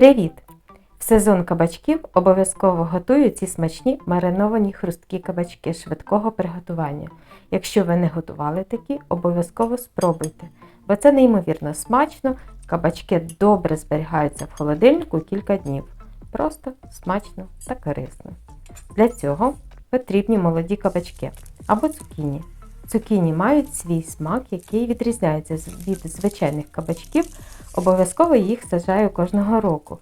Привіт! В сезон кабачків обов'язково готую ці смачні мариновані хрусткі кабачки швидкого приготування. Якщо ви не готували такі, обов'язково спробуйте, бо це неймовірно смачно, кабачки добре зберігаються в холодильнику кілька днів. Просто смачно та корисно. Для цього потрібні молоді кабачки або цукіні. Цукіні мають свій смак, який відрізняється від звичайних кабачків. Обов'язково їх саджаю кожного року.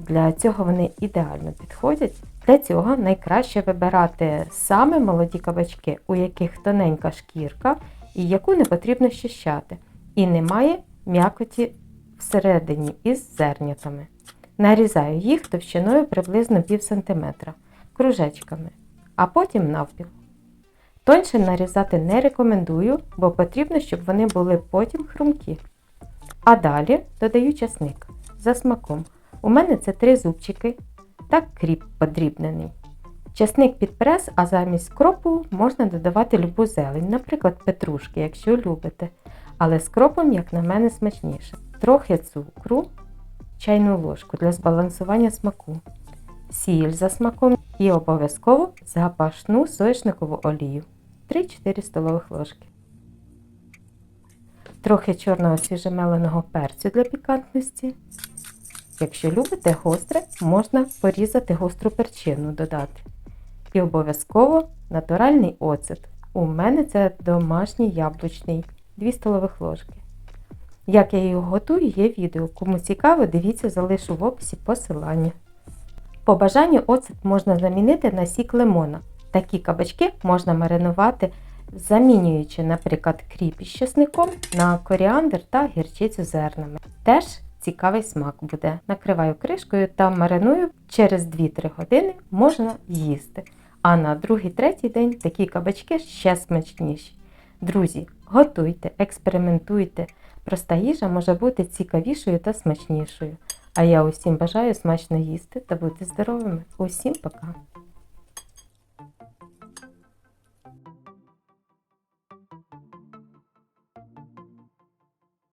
Для цього вони ідеально підходять. Для цього найкраще вибирати саме молоді кабачки, у яких тоненька шкірка і яку не потрібно щищати, і немає м'якоті всередині із зернятами. Нарізаю їх товщиною приблизно пів сантиметра кружечками, а потім навпіл. Тоньше нарізати не рекомендую, бо потрібно, щоб вони були потім хрумкі. А далі додаю часник за смаком. У мене це три зубчики та кріп подрібнений. Часник під прес, а замість кропу можна додавати любу зелень, наприклад, петрушки, якщо любите. Але з кропом, як на мене, смачніше. Трохи цукру, чайну ложку для збалансування смаку, сіль за смаком і обов'язково запашну соняшникову олію 3-4 столових ложки. Трохи чорного свіжемеленого перцю для пікантності. Якщо любите гостре, можна порізати гостру перчину додати. І обов'язково натуральний оцет. У мене це домашній яблучний 2 столових ложки. Як я його готую, є відео. Кому цікаво, дивіться, залишу в описі посилання. По бажанню оцет можна замінити на сік лимона. Такі кабачки можна маринувати, замінюючи, наприклад, кріп із чесником на коріандр та гірчицю зернами. Теж цікавий смак буде. Накриваю кришкою та мариную через 2-3 години можна їсти. А на другий-третій день такі кабачки ще смачніші. Друзі, готуйте, експериментуйте. Проста їжа може бути цікавішою та смачнішою. А я усім бажаю смачно їсти та бути здоровими. Усім пока!